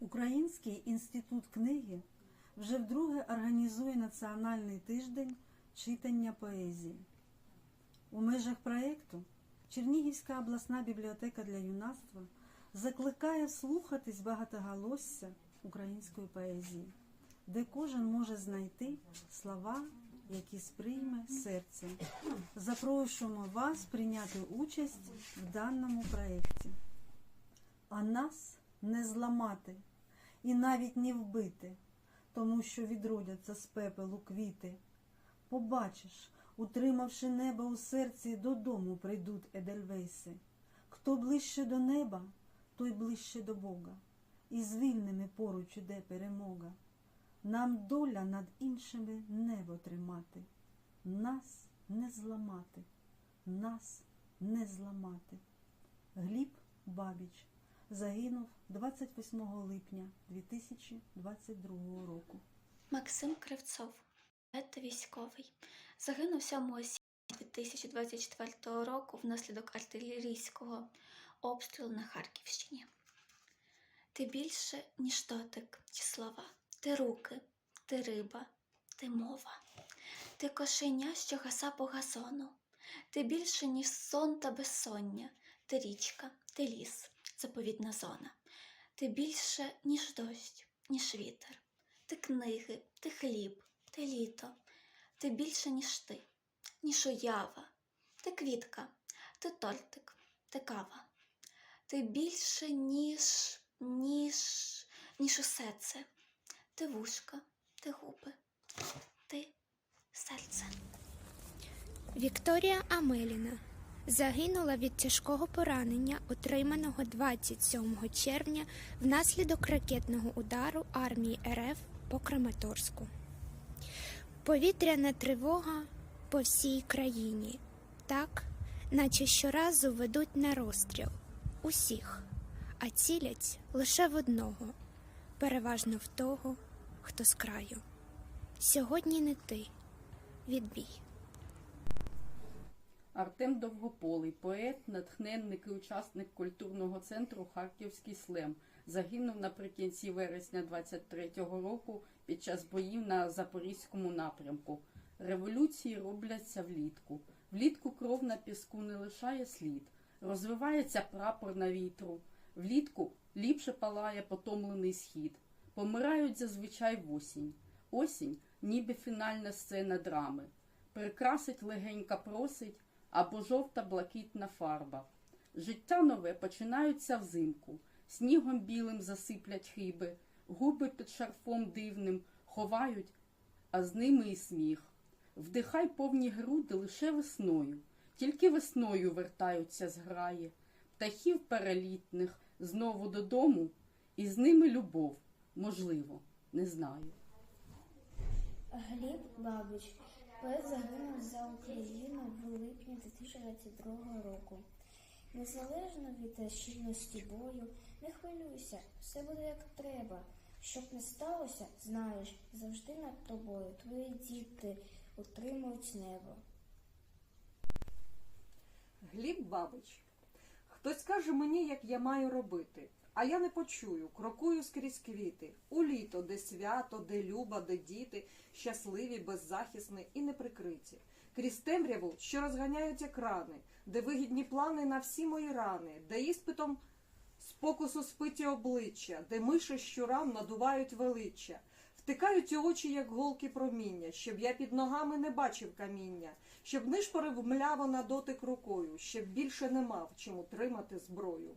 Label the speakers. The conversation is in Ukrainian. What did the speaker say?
Speaker 1: Український інститут книги вже вдруге організує національний тиждень читання поезії. У межах проєкту Чернігівська обласна бібліотека для юнацтва закликає слухатись багатоголосся української поезії, де кожен може знайти слова, які сприйме серце. Запрошуємо вас прийняти участь в даному проєкті. А нас не зламати і навіть не вбити, тому що відродяться з пепелу квіти. Побачиш, утримавши небо у серці, додому прийдуть Едельвейси. Хто ближче до неба, той ближче до Бога, і з вільними поруч іде перемога. Нам доля над іншими небо тримати, нас не зламати, нас не зламати. Гліб Бабіч загинув 28 липня 2022 року.
Speaker 2: Максим Кривцов, поет військовий, загинув 7 січня 2024 року внаслідок артилерійського обстрілу на Харківщині. Ти більше, ніж дотик чи слова, ти руки, ти риба, ти мова, ти кошеня, що гаса по газону, ти більше, ніж сон та безсоння, ти річка, ти ліс, заповідна зона, ти більше, ніж дощ, ніж вітер. Ти книги, ти хліб, ти літо, ти більше, ніж ти, ніж уява, ти квітка, ти тортик, ти кава. Ти більше, ніж, ніж, ніж усе це. Ти вушка, ти губи, ти серце.
Speaker 3: Вікторія Амеліна загинула від тяжкого поранення, отриманого 27 червня внаслідок ракетного удару армії РФ по Краматорську. Повітряна тривога по всій країні, так, наче щоразу ведуть на розстріл усіх, а цілять лише в одного, переважно в того, хто з краю. Сьогодні не ти, відбій.
Speaker 4: Артем Довгополий, поет, натхненник і учасник культурного центру Харківський слем, загинув наприкінці вересня 23-го року під час боїв на Запорізькому напрямку. Революції робляться влітку. Влітку кров на піску не лишає слід, розвивається прапор на вітру. Влітку ліпше палає потомлений схід. Помирають зазвичай в осінь. Осінь, ніби фінальна сцена драми. Прикрасить легенька просить або жовта блакитна фарба. Життя нове починаються взимку, снігом білим засиплять хиби, губи під шарфом дивним ховають, а з ними і сміх. Вдихай повні груди лише весною, тільки весною вертаються зграї, птахів перелітних знову додому, і з ними любов, можливо, не знаю.
Speaker 5: Гліб Бабич, поет загинув за Україну в липні 2022 року. Незалежно від щільності бою, не хвилюйся, все буде як треба. Щоб не сталося, знаєш, завжди над тобою твої діти утримують небо.
Speaker 6: Гліб Бабич. Хтось каже мені, як я маю робити, а я не почую, крокую скрізь квіти. У літо, де свято, де люба, де діти, щасливі, беззахисні і неприкриті. Крізь темряву, що розганяють екрани, де вигідні плани на всі мої рани, де іспитом спокусу спиті обличчя, де миші щурам надувають величчя. Втикають очі, як голки проміння, щоб я під ногами не бачив каміння, щоб нишпорив мляво на дотик рукою, щоб більше не мав чим утримати зброю.